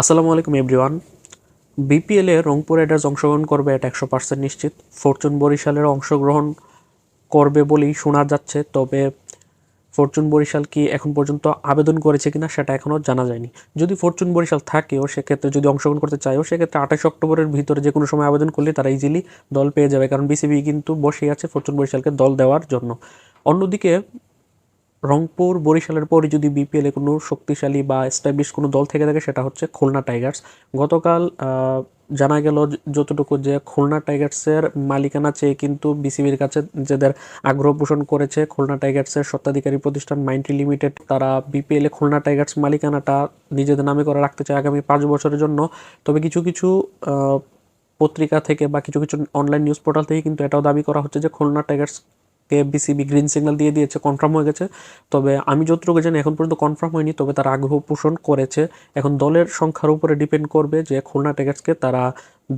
আসসালামু আলাইকুম, এভরিওয়ান। বিপিএলে রংপুর রাইডার্স অংশগ্রহণ করবে এটা একশো পার্সেন্ট নিশ্চিত। ফরচুন বরিশালের অংশগ্রহণ করবে বলেই শোনা যাচ্ছে, তবে ফরচুন বরিশাল কি এখন পর্যন্ত আবেদন করেছে কিনা সেটা এখনও জানা যায়নি। যদি ফরচুন বরিশাল থাকেও, সেক্ষেত্রে যদি অংশগ্রহণ করতে চায়ও, সেক্ষেত্রে আঠাশ অক্টোবরের ভিতরে যে কোনো সময় আবেদন করলে তারা ইজিলি দল পেয়ে যাবে, কারণ বিসিবি কিন্তু বসেই আছে ফরচুন বরিশালকে দল দেওয়ার জন্য। অন্যদিকে রংপুর, বরিশালের পরে যদি বিপিএলে কোনো শক্তিশালী বা এস্টাবলিশ কোনো দল থেকে থাকে, সেটা হচ্ছে খুলনা টাইগার্স গতকাল জানা গেল যতটুকু যে খুলনা টাইগার্সের মালিকানা চেয়ে কিন্তু বিসিবির কাছে নিজেদের আগ্রহ পোষণ করেছে। খুলনা টাইগার্সের স্বত্বাধিকারী প্রতিষ্ঠান মাইন্ট্রি লিমিটেড, তারা বিপিএলে খুলনা টাইগার্স মালিকানাটা নিজেদের নামে করে রাখতে চায় আগামী পাঁচ বছরের জন্য। তবে কিছু কিছু পত্রিকা থেকে বা কিছু কিছু অনলাইন নিউজ পোর্টাল থেকে কিন্তু এটাও দাবি করা হচ্ছে যে খুলনা টাইগার্সকে বিসিবি গ্রিন সিগন্যাল দিয়ে দিয়েছে কনফার্ম হয়ে গেছে। তবে আমি যতটুকু জানি, এখন পর্যন্ত কনফার্ম হয়নি, তবে তারা আগ্রহ পোষণ করেছে। এখন দলের সংখ্যার উপরে ডিপেন্ড করবে যে খুলনা টাইগার্সকে তারা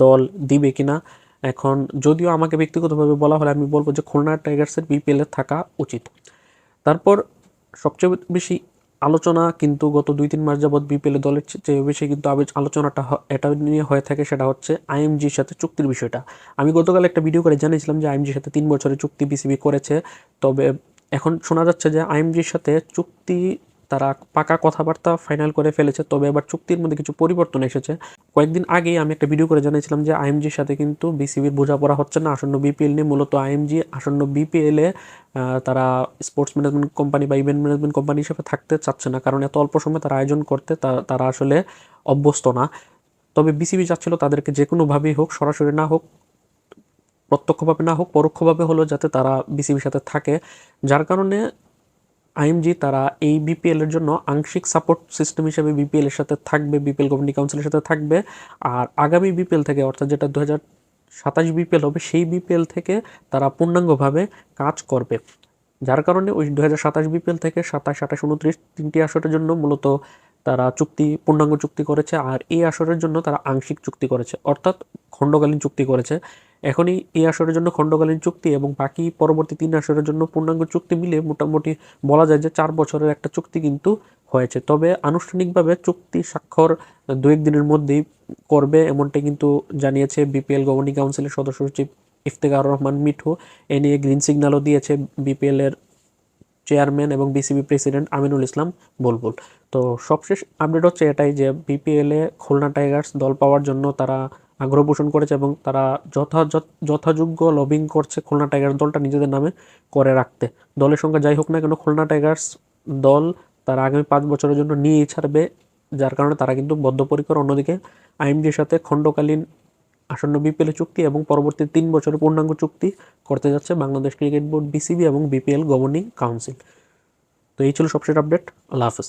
দল দিবে কিনা। এখন যদিও আমাকে ব্যক্তিগতভাবে বলা হলে আমি বলব যে খুলনা টাইগার্সের বিপিএলে থাকা উচিত। তারপর সবচেয়ে বেশি আলোচনা কিন্তু গত দুই তিন মাস যাবৎ বিপিএল দলের যে চেয়ে বেশি কিন্তু আলোচনাটা এটা নিয়ে হয়ে থাকে সেটা হচ্ছে আইএমজির সাথে চুক্তির বিষয়টা। আমি গতকাল একটা ভিডিও করে জানিয়েছিলাম যে আইএমজির সাথে তিন বছরের চুক্তি বিসিবি করেছে। তবে এখন শোনা যাচ্ছে যে আইএমজির সাথে চুক্তি, তারা পাকা কথাবার্তা ফাইনাল করে ফেলেছে। তবে এবার চুক্তির মধ্যে কিছু পরিবর্তন এসেছে। কয়েকদিন আগেই আমি একটা ভিডিও করে জানিয়েছিলাম যে আইএমজির সাথে কিন্তু বিসিবির বোঝাপড়া হচ্ছে না, আসন্ন বিপিএল নিয়ে মূলত আইএমজি আসন্ন বিপিএলে তারা স্পোর্টস ম্যানেজমেন্ট কোম্পানি বা ইভেন্ট ম্যানেজমেন্ট কোম্পানি হিসেবে থাকতে চাচ্ছে না। কারণ এত অল্প সময়ে তারা আয়োজন করতে তারা আসলে অভ্যস্ত না। তবে বিসিবি চাচ্ছিল তাদেরকে যে কোনোভাবেই হোক, সরাসরি না হোক, প্রত্যক্ষভাবে না হোক, পরোক্ষভাবে হলেও যাতে তারা বিসিবির সাথে থাকে। যার কারণে আইএমজি তারা এই বিপিএল এর জন্য আংশিক সাপোর্ট সিস্টেম হিসেবে বিপিএল এর সাথে থাকবে, বিপিএল গভর্নিং কাউন্সিলের সাথে থাকবে। আর আগামী বিপিএল থেকে, অর্থাৎ যেটা দু হাজার সাতাশ বিপিএল হবে, সেই বিপিএল থেকে তারা পূর্ণাঙ্গভাবে কাজ করবে। যার কারণে ওই দু হাজার সাতাশ বিপিএল থেকে সাতাশ, আঠাশ, উনত্রিশ তিনটি আসরের জন্য মূলত তারা চুক্তি, পূর্ণাঙ্গ চুক্তি করেছে। আর এই আসরের জন্য তারা আংশিক চুক্তি করেছে, অর্থাৎ খণ্ডকালীন চুক্তি করেছে। এখনই এই আসরের জন্য খণ্ডকালীন চুক্তি এবং বাকি পরবর্তী তিন আসরের জন্য পূর্ণাঙ্গ চুক্তি মিলে মোটামুটি বলা যায় যে চার বছরের একটা চুক্তি কিন্তু হয়েছে। তবে আনুষ্ঠানিকভাবে চুক্তি স্বাক্ষর দু এক দিনের মধ্যেই করবে এমনটাই কিন্তু জানিয়েছে বিপিএল গভর্নিং কাউন্সিলের সদস্য সচিব ইফতেখার রহমান মিঠু। এ নিয়ে গ্রিন সিগন্যালও দিয়েছে বিপিএল এর চেয়ারম্যান এবং বিসিবি প্রেসিডেন্ট আমিনুল ইসলাম বুলবুল। তো সবশেষ আপডেট হচ্ছে এটাই যে বিপিএলে খুলনা টাইগার্স দল পাওয়ার জন্য তারা আগ্রহ পোষণ করেছে এবং তারা যথাযথ যথাযোগ্য লবিং করছে খুলনা টাইগার্স দলটা নিজেদের নামে করে রাখতে। দলের সংখ্যা যাই হোক না কেন, খুলনা টাইগার্স দল তারা আগামী পাঁচ বছরের জন্য নিয়েই ছাড়বে, যার কারণে তারা কিন্তু বদ্ধপরিকর। অন্যদিকে আইএমজির সাথে খণ্ডকালীন আসন্ন বিপিএল চুক্তি এবং পরবর্তী তিন বছরের পূর্ণাঙ্গ চুক্তি করতে যাচ্ছে বাংলাদেশ ক্রিকেট বোর্ড বিসিবি এবং বিপিএল গভর্নিং কাউন্সিল তো এই ছিল সবশেষ আপডেট আল্লাহ হাফেজ।